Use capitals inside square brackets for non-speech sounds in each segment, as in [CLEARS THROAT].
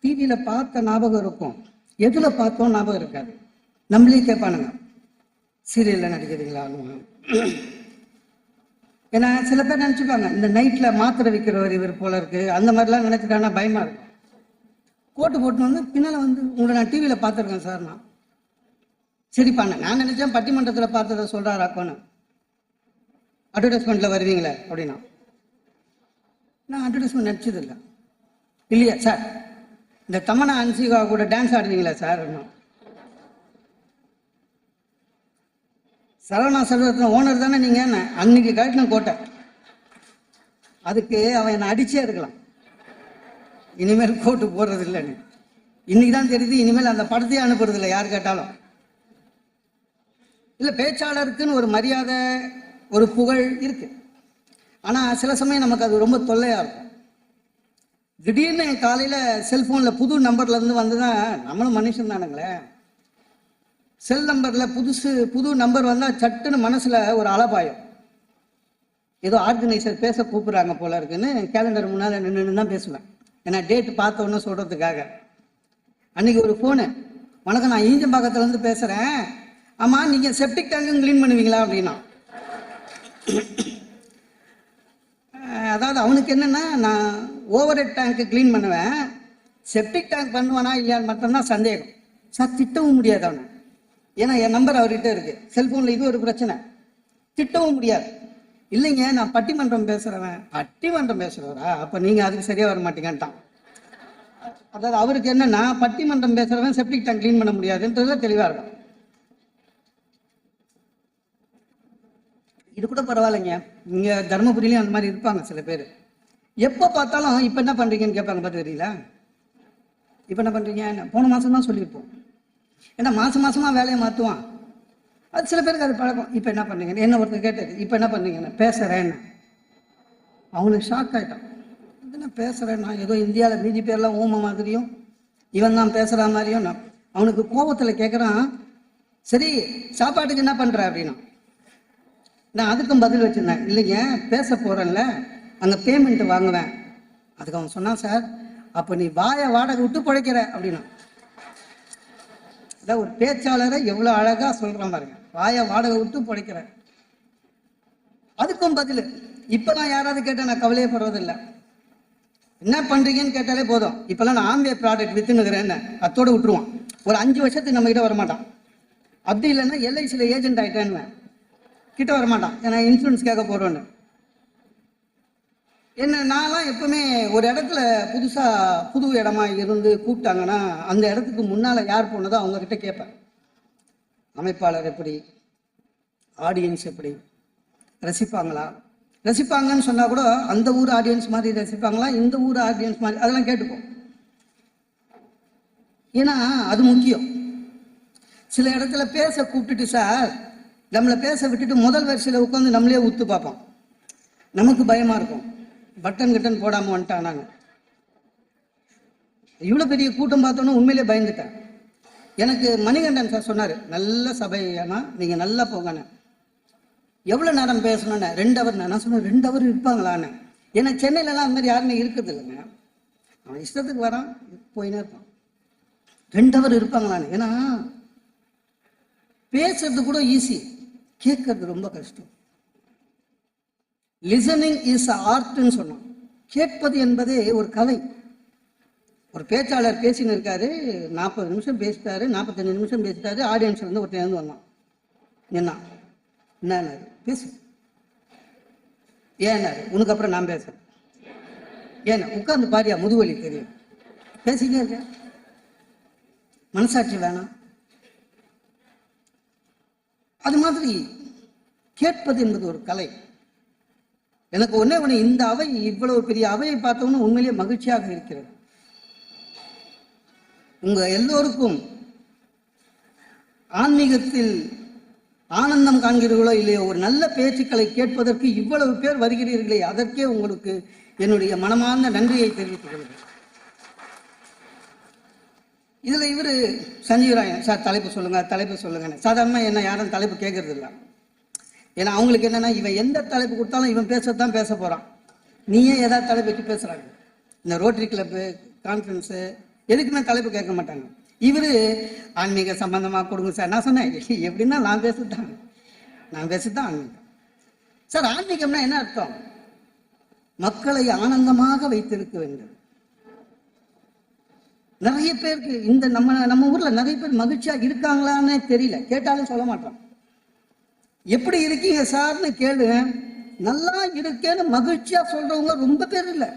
டிவியில் பார்த்த ஞாபகம் இருக்கும். எதில் பார்த்தோம் ஞாபகம் இருக்காது. நம்மளே கேட்பானுங்க. சீரியலில் நடிக்கிறீங்களா? [CLEARS THROAT] ஏன்னா சில பேர் நினச்சிப்பாங்க இந்த நைட்டில் மாத்திரை விற்கிறவர் இவர் போல இருக்கு. அந்த மாதிரிலாம் நினச்சிட்டாங்கன்னா பயமாக இருக்கும். கோட்டு போட்டு வந்து பின்னால் வந்து உங்களை நான் டிவியில் பார்த்துருக்கேன் சார் நான். சரி நான் நினச்சேன் பட்டிமன்றத்தில் பார்த்ததை சொல்கிறாராக்கோன்னு அட்வர்டைஸ்மெண்ட்டில் வருவீங்களே அப்படின்னா. நான் அட்வர்டைஸ்மெண்ட் நடிச்சதில்லை. இல்லையா சார் இந்த தமனா அன்சிகா கூட டான்ஸ் ஆடுவீங்களா சார் இன்னும். சரவணா செல்வரத்ன ஓனர் தானே நீங்கள் அன்னைக்கு கட்டின கோட்டை. அதுக்கு அவன் என்னை அடிச்சே இருக்கலாம். இனிமேல் கோட்டு போடுறது இல்லைன்னு இன்னைக்கு தான் தெரியுது இனிமேல் அந்த படத்தையே அனுப்புறது இல்லை யார் கேட்டாலும். இல்லை பேச்சாளருக்குன்னு ஒரு மரியாதை ஒரு புகழ் இருக்கு. ஆனால் சில சமயம் நமக்கு அது ரொம்ப தொல்லையாக இருக்கும். திடீர்னு காலையில் செல்ஃபோனில் புது நம்பர்லேருந்து வந்து தான் நம்மளும் மனுஷன் தானுங்களே. செல் நம்பரில் புதுசு புது நம்பர் வந்தால் சட்டுன்னு மனசில் ஒரு அலபாயம். ஏதோ ஆர்கனைசர் பேச கூப்பிட்றாங்க போல இருக்குன்னு கேலண்டர் முன்னால் நின்று தான் பேசுவேன். ஏன்னா டேட் பார்த்தோன்னு சொல்கிறதுக்காக அன்னைக்கு ஒரு ஃபோனு வணக்கம் நான் ஈஞ்சம்பாக்கத்துலேருந்து பேசுகிறேன் ஆமாம் நீங்கள் செப்டிக் டேங்கும் க்ளீன் பண்ணுவீங்களா? அப்படின்னா. அதாவது அவனுக்கு என்னென்னா நான் ஓவர் ஹெட் டேங்க்கு க்ளீன் பண்ணுவேன். செப்டிக் டேங்க் பண்ணுவானா இல்லையான்னு மட்டும்தான் சந்தேகம். சார் திட்டவும் முடியாது அவனை. ஏன்னா என் நம்பர் அவர்கிட்ட இருக்கு. செல்ஃபோனில் இது ஒரு பிரச்சனை. திட்டவும் முடியாது. இல்லைங்க நான் பட்டிமன்றம் பேசுகிறவன் பட்டிமன்றம் பேசுகிறவரா அப்போ நீங்கள் அதுக்கு சரியாக வர மாட்டீங்கன்ட்டான். அதாவது அவருக்கு என்னன்னா பட்டிமன்றம் பேசுகிறவன் செப்டிக் டேங்க் க்ளீன் பண்ண முடியாதுன்றதுல தெளிவாக இருக்கும். இது கூட பரவாயில்லைங்க. இங்கே தருமபுரியிலையும் அந்த மாதிரி இருப்பாங்க சில பேர். எப்போ பார்த்தாலும் இப்போ என்ன பண்ணுறீங்கன்னு கேட்பாங்க பார்த்து தெரியல இப்போ என்ன பண்ணுறீங்க போன மாதம் தான் சொல்லியிருப்போம். ஏன்னா மாதம் மாதமாக வேலையை மாற்றுவான் அது சில பேருக்கு அது பழக்கம். இப்போ என்ன பண்ணுறீங்க என்ன ஒருத்தர் கேட்டது இப்போ என்ன பண்ணுறீங்கன்னு பேசுகிறேன்னு அவனுக்கு ஷாக் ஆகிட்டான் என்ன பேசுகிறேன் நான் ஏதோ இந்தியாவில் மீதி பேர்லாம் ஊம மாதிரியும் இவன் தான் பேசுகிற மாதிரியும் நான் அவனுக்கு கோபத்தில் கேட்குறான் சரி சாப்பாட்டுக்கு என்ன பண்ணுற அப்படின்னா? நான் அதுக்கும் பதில் வச்சுருந்தேன். இல்லைங்க பேச போகிறேன்ல அந்த பேமெண்ட் வாங்குவேன். அதுக்கு அவன் சொன்னான் சார் அப்போ நீ வாயை வாடகை விட்டு பிழைக்கிற அப்படின்னா அதான் ஒரு பேச்சாளரை எவ்வளோ அழகாக சொல்கிறான் பாருங்க. வாயை வாடகை விட்டு பிழைக்கிற. அதுக்கும் பதில். இப்போ நான் யாராவது கேட்டால் நான் கவலையப்படுறதில்லை. என்ன பண்ணுறீங்கன்னு கேட்டாலே போதும். இப்போல்லாம் நான் ஆம்பிய ப்ராடக்ட் விற்றுனுக்கிறேன்னு அத்தோட விட்டுருவான். ஒரு அஞ்சு வருஷத்துக்கு நம்மகிட்ட வரமாட்டான். அப்படி இல்லைன்னா எல்ஐசியில் ஏஜென்ட் ஆகிட்டேன்னு கிட்ட வரமாட்டான். ஏன்னா இன்சூரன்ஸ் கேட்க போகிறோன்னு என்ன நான்லாம் எப்பவுமே ஒரு இடத்துல புதுசாக புது இடமா இருந்து கூப்பிட்டாங்கன்னா அந்த இடத்துக்கு முன்னால் யார் போனதோ அவங்கக்கிட்ட கேட்பேன். அமைப்பாளர் எப்படி? ஆடியன்ஸ் எப்படி? ரசிப்பாங்களா? ரசிப்பாங்கன்னு சொன்னால் கூட அந்த ஊர் ஆடியன்ஸ் மாதிரி ரசிப்பாங்களா? இந்த ஊர் ஆடியன்ஸ் மாதிரி அதெல்லாம் கேட்டுப்போம் ஏன்னா அது முக்கியம். சில இடத்துல பேச கூப்பிட்டுட்டு சார் நம்மளை பேச விட்டுட்டு முதல் வரிசையில் உட்காந்து நம்மளே உத்து பார்ப்போம் நமக்கு பயமாக இருக்கும். பட்டன் கிட்டன் போடாமல் வந்துட்டான் இவ்வளோ பெரிய கூட்டம் பார்த்தோன்னே உண்மையிலே பயந்துட்டேன். எனக்கு மணிகண்டன் சார் சொன்னார் நல்ல சபை ஏன்னா நீங்கள் நல்லா போங்கண்ணே எவ்வளோ நேரம் பேசணும்ண்ணே ரெண்டு அவர் நான் சொன்னேன் ரெண்டு அவர் இருப்பாங்களான்னு. ஏன்னா சென்னையிலலாம் அந்த மாதிரி யாருமே இருக்குது இல்லைங்க. அவன் இஷ்டத்துக்கு வரான் போயினே இருப்பான். ரெண்டு அவர் இருப்பாங்களான்னு. ஏன்னா பேசுறது கூட ஈஸி கேட்கறது ரொம்ப கஷ்டம். லிசனிங் இஸ் ஆர்ட்னு சொன்னான் கேட்பது என்பதே ஒரு கலை. ஒரு பேச்சாளர் பேசின்னு இருக்காரு நாற்பது நிமிஷம் பேசிட்டாரு நாற்பத்தஞ்சு நிமிஷம் பேசிட்டாரு ஆடியன்ஸ் வந்து ஒருத்தன் இருந்து வந்தான் என்ன? என்ன பேசு. ஏன்னாரு உனக்கு அப்புறம் நான் பேசுறேன். ஏன்னா உட்காந்து பாரியா முதுவலி தெரியும். பேசிக்கிட்டே இருக்கேன் மனசாட்சி வேணாம். அது மாதிரி கேட்பது என்பது ஒரு கலை. எனக்கு ஒன்னே ஒன்று இந்த அவை இவ்வளவு பெரிய அவையை பார்த்தோன்னு உண்மையிலேயே மகிழ்ச்சியாக இருக்கிறது. உங்க எல்லோருக்கும் ஆன்மீகத்தில் ஆனந்தம் காண்கிறீர்களோ இல்லையோ ஒரு நல்ல பேச்சுக்களை கேட்பதற்கு இவ்வளவு பேர் வருகிறீர்களே அதற்கே உங்களுக்கு என்னுடைய மனமார்ந்த நன்றியை தெரிவித்துக் கொள்கிறேன். இவர் இவரு ராயன் சார் தலைப்பு சொல்லுங்க தலைப்பு சொல்லுங்க சாதாரணமாக என்ன யாரும் தலைப்பு கேட்கறது இல்லை ஏன்னா அவங்களுக்கு என்னன்னா இவன் எந்த தலைப்பு கொடுத்தாலும் இவன் பேசத்தான் பேச போறான். நீயே ஏதாவது தலைப்பு வச்சு பேசுறாங்க. இந்த ரோட்டரி கிளப்பு கான்ஃபரன்ஸு எதுக்குமே தலைப்பு கேட்க மாட்டாங்க? இவரு ஆன்மீக சம்பந்தமாக கொடுங்க சார். நான் சொன்னேன் எப்படின்னா நான் பேசுதான் நான் பேசுதான் ஆன்மீகம். சார் ஆன்மீகம்னா என்ன அர்த்தம்? மக்களை ஆனந்தமாக வைத்திருக்க வேண்டும். நிறைய பேருக்கு இந்த நம்ம நம்ம ஊர்ல நிறைய பேர் மகிழ்ச்சியா இருக்காங்களான்னு தெரியல. கேட்டாலும் சொல்ல மாட்டோம் எப்படி இருக்கீங்க சார்னு கேளு நல்லா இருக்கேன்னு மகிழ்ச்சியா சொல்றவங்க ரொம்ப பேர் இல்ல.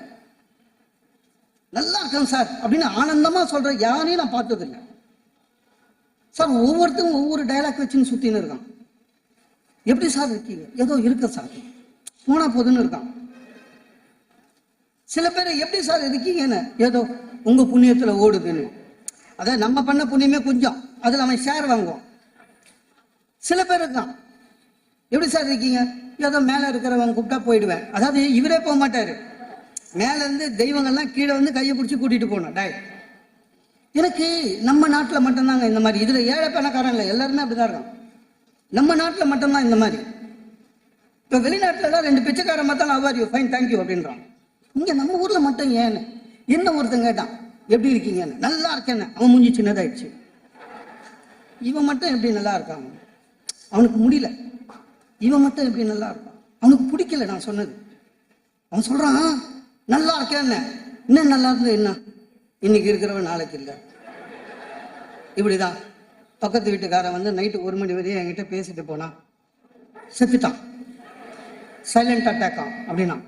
நல்லா இருக்கேன் சார் அப்படின்னு ஆனந்தமா சொல்ற யாரையும் நான் பார்த்தது இல்லை. சார் ஒவ்வொருத்தரும் ஒவ்வொரு டைலாக் வச்சுன்னு சுத்தின்னு இருக்கான். எப்படி சார் இருக்கீங்க? ஏதோ இருக்க சார். போனா போதுன்னு இருக்கான். சில பேர் எப்படி சார் இருக்கீங்கன்னு ஏதோ உங்க புண்ணியத்துல ஓடுதுன்னு. அதான் நம்ம பண்ண புண்ணியமே கொஞ்சம். அதுல அவன் ஷேர் வாங்குவான். சில பேர் இருக்கான். எப்படி சார் இருக்கீங்க? ஏதோ மேல இருக்கிறவங்க கூப்பிட்டா போயிடுவேன். அதாவது இவரே போக மாட்டாரு. மேல இருந்து தெய்வங்கள்லாம் கீழே வந்து கையை பிடிச்சி கூட்டிட்டு போகணும். டாய். எனக்கு நம்ம நாட்டில் மட்டும்தாங்க இந்த மாதிரி. இதுல ஏழை பணக்காரன் இல்லை எல்லாருமே அப்படிதான் இருக்கான் நம்ம நாட்டில் மட்டும்தான் இந்த மாதிரி. இப்போ வெளிநாட்டில் தான் ரெண்டு பிச்சைக்காரன் பார்த்தாலும் அவர் யூ ஃபைன் தேங்க்யூ அப்படின்றான். இங்கே நம்ம ஊரில் மட்டும் ஏன்னு? என்ன ஒருத்தன் கேட்டான் எப்படி இருக்கீங்கன்னு? நல்லா இருக்கேன்னு. அவன் மூஞ்சி சின்னதாயிடுச்சு. இவன் மட்டும் எப்படி நல்லா இருக்கான்? அவனுக்கு முடியல. இவன் மட்டும் எப்படி நல்லா இருக்கான் அவனுக்கு பிடிக்கல நான் சொன்னது. அவன் சொல்றான் நல்லா இருக்கேன் என்ன? நல்லா இருந்தது என்ன? இன்னைக்கு இருக்கிறவன் நாளைக்கு இல்லை. இப்படிதான். பக்கத்து வீட்டுக்காரன் வந்து நைட்டு ஒரு மணி வரையும் என்கிட்ட பேசிட்டு போனான். செத்துட்டான். சைலண்ட் அட்டாக்கா அப்படின்னா.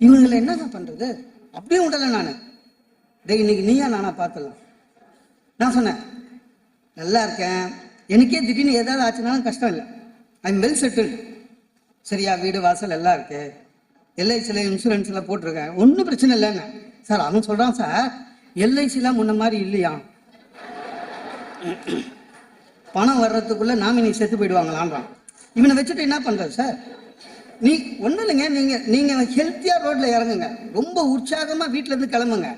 இவங்களை என்ன பண்றது? அப்படியே விடல நான். டே இன்னைக்கு நீயா நானா பார்த்துடலாம். நான் சொன்னேன் நல்லா இருக்கேன். எனக்கே திடீர்னு ஏதாவது ஆச்சுனாலும் கஷ்டம் இல்லை. ஐம் வெல் செட்டில்டு சரியா வீடு வாசல் எல்லாம் இருக்கு. எல்ஐசியில் இன்சூரன்ஸில் போட்டிருக்கேன். ஒன்றும் பிரச்சனை இல்லைன்னு சார் அவன் சொல்கிறான் சார் எல்ஐசிலாம் முன்ன மாதிரி இல்லையா? பணம் வர்றதுக்குள்ள நாமினி செத்து போயிடுவாங்களான்றான். இவனை வச்சுட்டு என்ன பண்றது சார்? நீ ஒன்றும் இல்லைங்க. நீங்கள் நீங்கள் ஹெல்த்தியாக ரோட்டில் இறங்குங்க. ரொம்ப உற்சாகமாக வீட்டிலேருந்து கிளம்புங்க.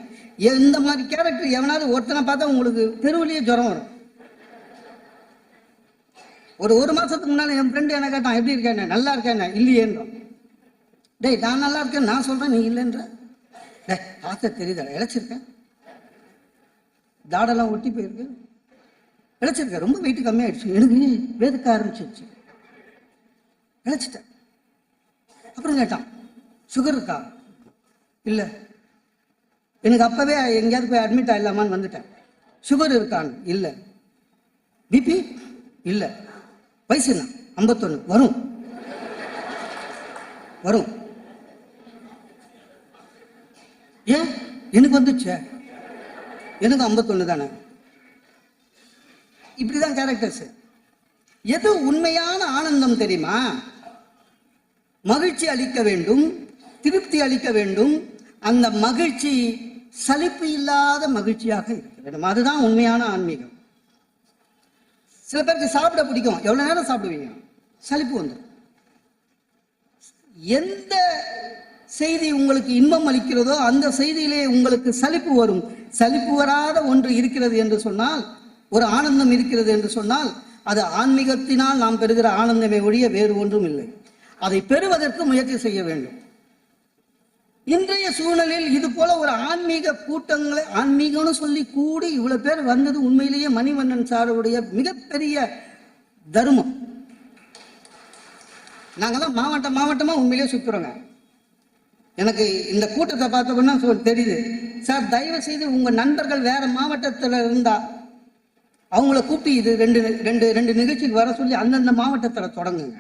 எந்த மாதிரி கேரக்டர் எவனாவது ஒருத்தனை பார்த்தா உங்களுக்கு தெருவிலேயே ஜுரம் வரும். ஒரு ஒரு மாசத்துக்கு முன்னால என் ஃப்ரெண்டு என்ன கேட்டான் எப்படி இருக்கேன் நல்லா இருக்கேன் இல்லையேன்றான் டேய் நான் நல்லா இருக்கேன். நான் சொல்றேன் நீ இல்லைன்ற. டேய் பார்த்த தெரியுதா இழைச்சிருக்கேன். தாடெல்லாம் ஒட்டி போயிருக்கு. இழைச்சிருக்கேன். ரொம்ப வெயிட் கம்மியாயிடுச்சு. எனக்கு வேதுக்க ஆரம்பிச்சிருச்சு. இழைச்சிட்டேன். அப்புறம் கேட்டான் சுகர் இருக்கா? இல்லை. எனக்கு அப்பவே எங்கேயாவது போய் அட்மிட் ஆயிடலாமான்னு வந்துட்டேன். சுகர் இருக்கான்னு? இல்லை. பிபி இல்லை. வயசு என்ன? ஐம்பத்தொன்று வரும். வரும். ஏன்? எனக்கு வந்துச்சே. எனக்கு ஐம்பத்தொன்று தானே. இப்படிதான் கேரக்டர்ஸ் எது உண்மையான ஆனந்தம் தெரியுமா? மகிழ்ச்சி அளிக்க வேண்டும் திருப்தி அளிக்க வேண்டும். அந்த மகிழ்ச்சி சலிப்பு இல்லாத மகிழ்ச்சியாக இருக்க வேண்டும். அதுதான் உண்மையான ஆன்மீகம். சில பேருக்கு சாப்பிட பிடிக்கும். எவ்வளோ நேரம் சாப்பிடுவீங்க? சலிப்பு வந்துடும் எந்த செய்தி உங்களுக்கு இன்பம் அளிக்கிறதோ அந்த செய்தியிலே உங்களுக்கு சலிப்பு வரும். சலிப்பு வராத ஒன்று இருக்கிறது என்று சொன்னால் ஒரு ஆனந்தம் இருக்கிறது என்று சொன்னால் அது ஆன்மீகத்தினால் நாம் பெறுகிற ஆனந்தமே ஒழிய வேறு ஒன்றும் இல்லை. அதை பெறுவதற்கு முயற்சி செய்ய வேண்டும். இன்றைய சூழலில் இது போல ஒரு ஆன்மீக கூட்டங்களை ஆன்மீகம்னு சொல்லி கூடி இவ்வளவு பேர் வந்தது உண்மையிலேயே மணிவண்ணன் சாருடைய மிகப்பெரிய தர்மம். நாங்கெல்லாம் மாவட்டம் மாவட்டமா உண்மையிலேயே சுத்துறோங்க. எனக்கு இந்த கூட்டத்தை பார்த்தோம்னா தெரியுது. சார் தயவு செய்து உங்க நண்பர்கள் வேற மாவட்டத்துல இருந்தா அவங்கள கூப்பிட்டு இது ரெண்டு ரெண்டு ரெண்டு நிகழ்ச்சிக்கு வர சொல்லி அந்தந்த மாவட்டத்துல தொடங்குங்க.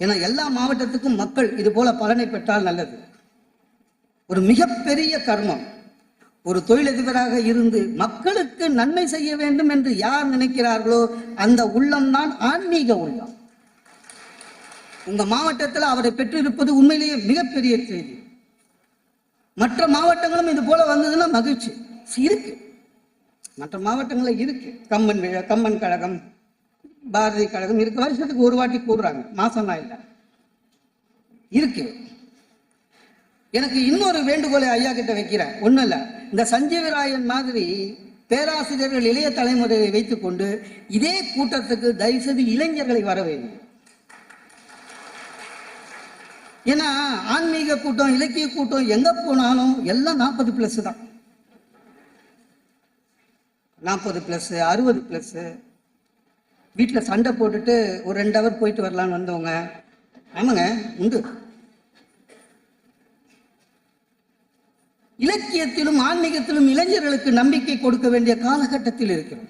ஏன்னா எல்லா மாவட்டத்துக்கும் மக்கள் இது போல பலனை பெற்றால் நல்லது. ஒரு மிகப்பெரிய கர்மம். ஒரு தொழிலதிபராக இருந்து மக்களுக்கு நன்மை செய்ய வேண்டும் என்று யார் நினைக்கிறார்களோ அந்த உள்ளம்தான் ஆன்மீக உள்ளம். உங்க மாவட்டத்தில் அவரை பெற்றிருப்பது உண்மையிலேயே மிகப்பெரிய செய்தி. மற்ற மாவட்டங்களும் இது போல வந்ததுன்னா மகிழ்ச்சி. இருக்கு. மற்ற மாவட்டங்களில் இருக்கு. கம்பன் விழா கம்பன் கழகம் பாரதி கழகம் இருக்கு. வருஷத்துக்கு ஒரு வாட்டி கூடுறாங்க. மாசம்லாம் இல்லை இருக்கு. எனக்கு இன்னொரு வேண்டுகோளை ஐயா கிட்ட வைக்கிறேன். ஒன்றும் இல்லை இந்த சஞ்சீவராயன் மாதிரி பேராசிரியர்கள் இளைய தலைமுறையை வைத்துக்கொண்டு இதே கூட்டத்துக்கு தயவுசெய்து இளைஞர்களை வர வேண்டும். ஏன்னா ஆன்மீக கூட்டம் இலக்கிய கூட்டம் எங்க போனாலும் எல்லாம் நாற்பது பிளஸ் தான். நாற்பது ப்ளஸ்ஸு அறுபது ப்ளஸ்ஸு வீட்டில் சண்டை போட்டுட்டு ஒரு ரெண்டு ஹவர் போயிட்டு வரலான்னு வந்தவங்க. ஆமாங்க உண்டு. இலக்கியத்திலும் ஆன்மீகத்திலும் இளைஞர்களுக்கு நம்பிக்கை கொடுக்க வேண்டிய காலகட்டத்தில் இருக்கிறோம்.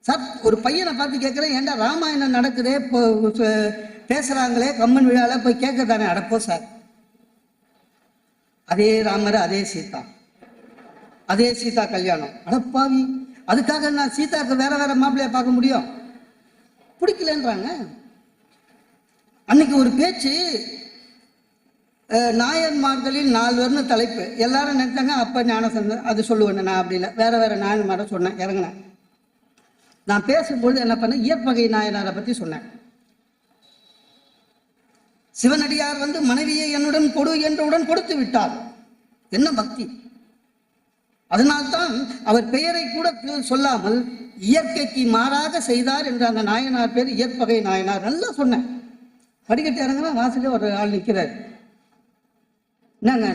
சார் ஒரு பையனை பார்த்து கேட்குறேன் ஏன்டா ராமாயணம் நடக்குதே? இப்போ பேசுகிறாங்களே பேசுறாங்களே? கம்மன் விழால போய் கேட்க தானே அடப்போ சார். அதே ராமர் அதே சீதா. அதே சீதா கல்யாணம். அடப்பாவி அதுக்காக நான் சீதாக்கு வேற வேற மாப்பிள்ளைய பார்க்க முடியும்? பிடிக்கலன்றாங்க. அன்னைக்கு ஒரு பேச்சு நாயன்மார்களில் நால்வர்னு தலைப்பு. எல்லாரும் நினைச்சாங்க அப்ப ஞானசந்தன் அது சொல்லுவேன் நான் அப்படி இல்லை வேற வேற நாயன்மாரை சொன்னேன் இறங்கினேன். நான் பேசும்பொழுது என்ன பண்ணேன் இயற்பகை நாயனாரை பத்தி சொன்னேன். சிவனடியார் வந்து மனைவியை என்னுடன் கொடு என்றவுடன் கொடுத்து விட்டார். என்ன பக்தி. அதனால்தான் அவர் பெயரை கூட சொல்லாமல் இயற்கைக்கு மாறாக செய்தார் என்ற அந்த நாயனார் பேர் இயற்பகை நாயனார். நல்லா சொன்னேன். படிக்கட்டு இறங்கினா வாசலே ஒரு ஆள் நிற்கிறார் என்னங்க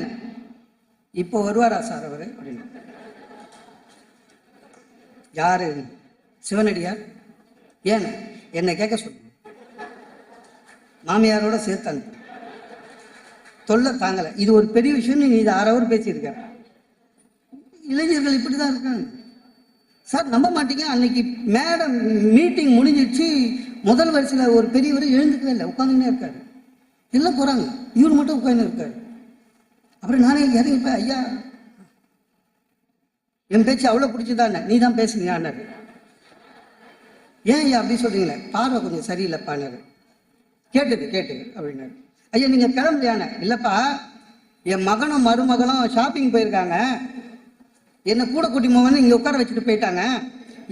இப்போ வருவாரா சார் அவர் அப்படின்னு யாரு சிவனடியார் ஏன் என்னை கேட்க சொல்லுங்க மாமியாரோட சேர்த்து அனுப்பு தொல்லை தாங்கலை இது ஒரு பெரிய விஷயம்னு நீ இது அரை அவர் பேசியிருக்க இளைஞர்கள் இப்படி தான் இருக்காங்க சார் நம்ப மாட்டீங்க அன்னைக்கு மேடம் மீட்டிங் முடிஞ்சிடுச்சு முதல் வரிசையில் ஒரு பெரியவர் எழுந்துக்கவே இல்லை உட்காந்துன்னே இருக்காரு எல்லாம் போகிறாங்க இவர் மட்டும் உட்காந்து இருக்காரு அப்புறம் நானே இறங்கி போய் ஐயா என் பேச்சு அவ்வளோ பிடிச்சதானே? நீ தான் பேசுனீங்கன்னாரு ஏன் ஐயா அப்படி சொல்றீங்களே? பார்வை கொஞ்சம் சரியில்லைப்பான்னாரு. கேட்டுது கேட்டுது அப்படின்னாரு. ஐயா நீங்க கிளம்பலையானே? இல்லப்பா என் மகனும் மருமகனும் ஷாப்பிங் போயிருக்காங்க. என்னை கூட கூட்டி மகன் இங்கே உட்கார வச்சுட்டு போயிட்டாங்க.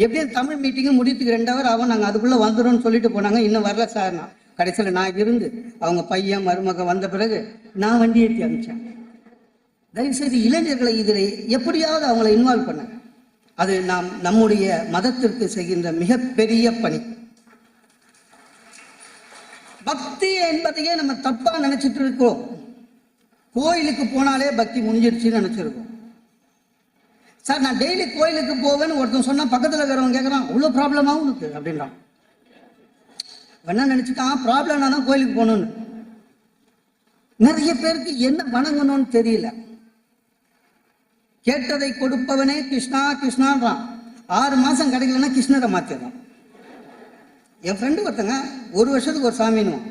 எப்படியும் தமிழ் மீட்டிங்கும் முடியத்துக்கு ரெண்டு ஹவர் ஆகும். நாங்கள் அதுக்குள்ளே வந்துடும்னு சொல்லிட்டு போனாங்க. இன்னும் வரல சார் நான். கடைசியில் நான் இருந்து அவங்க பையன் மருமகன் வந்த பிறகு நான் வண்டி ஏற்றி அனுப்பிச்சேன். தயவுசெய்து இளைஞர்களை இதில் எப்படியாவது அவங்கள இன்வால்வ் பண்ணுங்க அது நாம் நம்முடைய மதத்திற்கு செய்கின்ற மிகப்பெரிய பணி. பக்தி என்பதையே நம்ம தப்பா நினைச்சிட்டு இருக்கோம் கோயிலுக்கு போனாலே பக்தி முடிஞ்சிருச்சுன்னு நினைச்சிருக்கோம். சார் நான் டெய்லி கோயிலுக்கு போவேன்னு ஒருத்தன் சொன்னா பக்கத்தில் இருக்கிறவங்க கேட்கறான் அவ்வளோ ப்ராப்ளமாகவும் இருக்கு அப்படின்றான். என்ன நினைச்சுட்டான் ப்ராப்ளம் தான் கோயிலுக்கு போகணும்னு. நிறைய பேருக்கு என்ன வணங்கணும்னு தெரியல. கேட்டதை கொடுப்பவனே கிருஷ்ணா கிருஷ்ணான்றான் ஆறு மாசம் கிடைக்கலன்னா கிருஷ்ணரை மாத்திடுறான் என் ஃப்ரெண்டு ஒருத்தங்க ஒரு வருஷத்துக்கு ஒரு சாமின்னுவான்.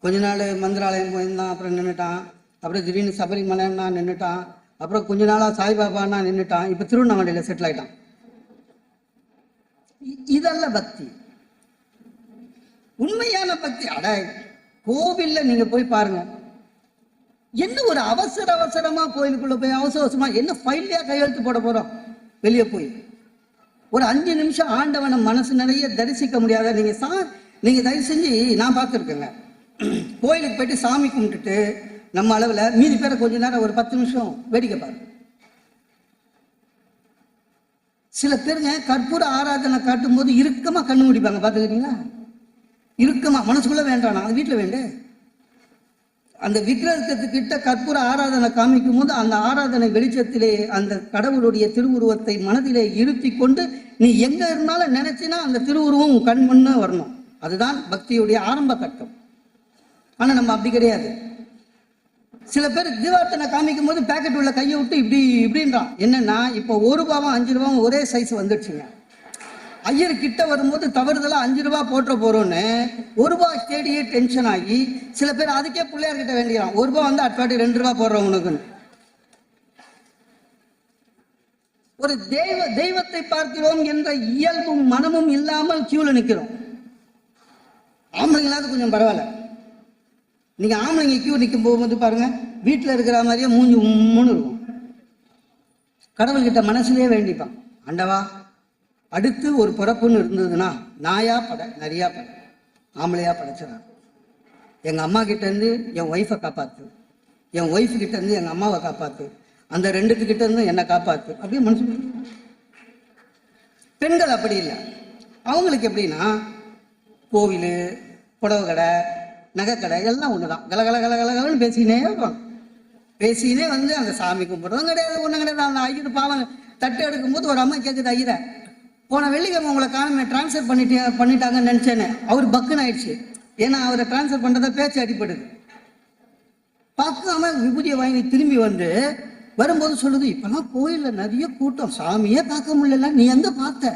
கொஞ்ச நாள் மந்திராலயம் போயிருந்தான் அப்புறம் நின்றுட்டான் அப்புறம் திடீர்னு சபரிமலைன்னா நின்றுட்டான் அப்புறம் கொஞ்ச நாளாக சாய்பாபான்னா நின்றுட்டான் இப்போ திருவண்ணாமலையில் செட்டில் ஆயிட்டான். இ- இதல்ல பக்தி. உண்மையான பக்தி. அட கோவில்ல நீங்க போய் பாருங்க. என்ன ஒரு அவசர அவசரமா கோயிலுக்குள்ள போய் அவசர அவசரமா என்ன ஃபைல்லையா கையெழுத்து போட போறோம்? வெளியே போய். ஒரு அஞ்சு நிமிஷம் ஆண்டவனை மனசு நிறைய தரிசிக்க முடியாத நீங்க சா நீங்க தயவு செஞ்சு நான் பார்த்துருக்கேங்க. கோயிலுக்கு போயிட்டு சாமி கும்பிட்டுட்டு நம்ம அளவில் மீதி பேரை கொஞ்ச நேரம் ஒரு பத்து நிமிஷம் வேடிக்கை பாரு சில பேருங்க கற்பூர ஆராதனை காட்டும் போது இறுக்கமா கண்ணு முடிப்பாங்க பார்த்துக்கிறீங்களா? இறுக்கமா. மனசுக்குள்ள வேண்டாம் அது வீட்டில் வேண்டே அந்த விக்கிரகத்துக்கிட்ட கற்பூர ஆராதனை காமிக்கும் போது அந்த ஆராதனை வெளிச்சத்திலே அந்த கடவுளுடைய திருவுருவத்தை மனதிலே இருத்தி கொண்டு நீ எங்க இருந்தாலும் நினைச்சினா அந்த திருவுருவம் கண் முன்ன வரணும். அதுதான் பக்தியுடைய ஆரம்ப கட்டம். ஆனா நம்ம அப்படி கிடையாது. சில பேர் தீபார்த்தனை காமிக்கும் போது பேக்கெட் உள்ள கையை விட்டு இப்படி இப்படின்றான். என்னன்னா இப்போ ஒரு ரூபாவும் அஞ்சு ரூபாவும் ஒரே சைஸ் வந்துடுச்சுங்க. ஐயர் கிட்ட வரும்போது தவறுதலா அஞ்சு ரூபாய் போட்டுற போறோம்னு ஒரு ரூபாய் தேடியே டென்ஷன் ஆகி சில பேர் அதுக்கே பிள்ளையார் கிட்ட வேண்டிக்கிறான். ஒரு ரூபாய் வந்து அட்வாட்டி ரெண்டு ரூபாய் போடுறோம் உனக்குன்னு. ஒரு தெய்வ தெய்வத்தை பார்க்கிறோம் என்ற இயல்பும் மனமும் இல்லாமல் கியூல நிற்கிறோம் ஆம்பளைங்களாவது கொஞ்சம் பரவாயில்ல. நீங்க ஆம்பளைங்க கியூ நிற்கும் போகும்போது பாருங்க வீட்டில் இருக்கிற மாதிரியே மூஞ்சி உம்முன்னு இருக்கும். கடவுள்கிட்ட மனசுலேயே வேண்டிப்பான். ஆண்டவா அடுத்து ஒரு பிறப்புன்னு இருந்ததுன்னா நாயா பட நிறையா பட ஆம்பளையா படைச்சிடறாங்க எங்க அம்மா கிட்ட இருந்து என் ஒய்ஃபை காப்பாத்து. என் ஒய்ஃப் கிட்ட இருந்து எங்க அம்மாவை காப்பாத்து. அந்த ரெண்டுக்கு கிட்ட இருந்து என்னை காப்பாத்து. அப்படியே மனசு பெண்கள் அப்படி இல்லை. அவங்களுக்கு எப்படின்னா கோவில் புடவை கடை நகைக்கடை எல்லாம் ஒன்று தான் கல கல கல கலகலன்னு பேசினே வருவாங்க பேசினே வந்து அந்த சாமி கும்பிட்றதும் கிடையாது ஒன்றும் கிடையாது. அந்த ஐயர் பாவம் தட்டு எடுக்கும்போது ஒரு அம்மா கேட்குது ஐயரை போன வெள்ளிக்கிழமை உங்களை காணமே ட்ரான்ஸ்ஃபர் பண்ணிட்டு பண்ணிட்டாங்கன்னு நினச்சேன்னு அவர் பக்குன்னு ஆயிடுச்சு. ஏன்னா அவரை ட்ரான்ஸ்ஃபர் பண்ணுறத பேச்சு அடிப்படுது பார்க்காம விபூதியை வாங்கி திரும்பி வந்து வரும்போது சொல்லுது இப்பெல்லாம் கோயிலில் நிறைய கூட்டம் சாமியே பார்க்க முடியல நீ எங்கே பார்த்த?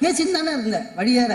பேசின்னு தானே இருந்த வழியேற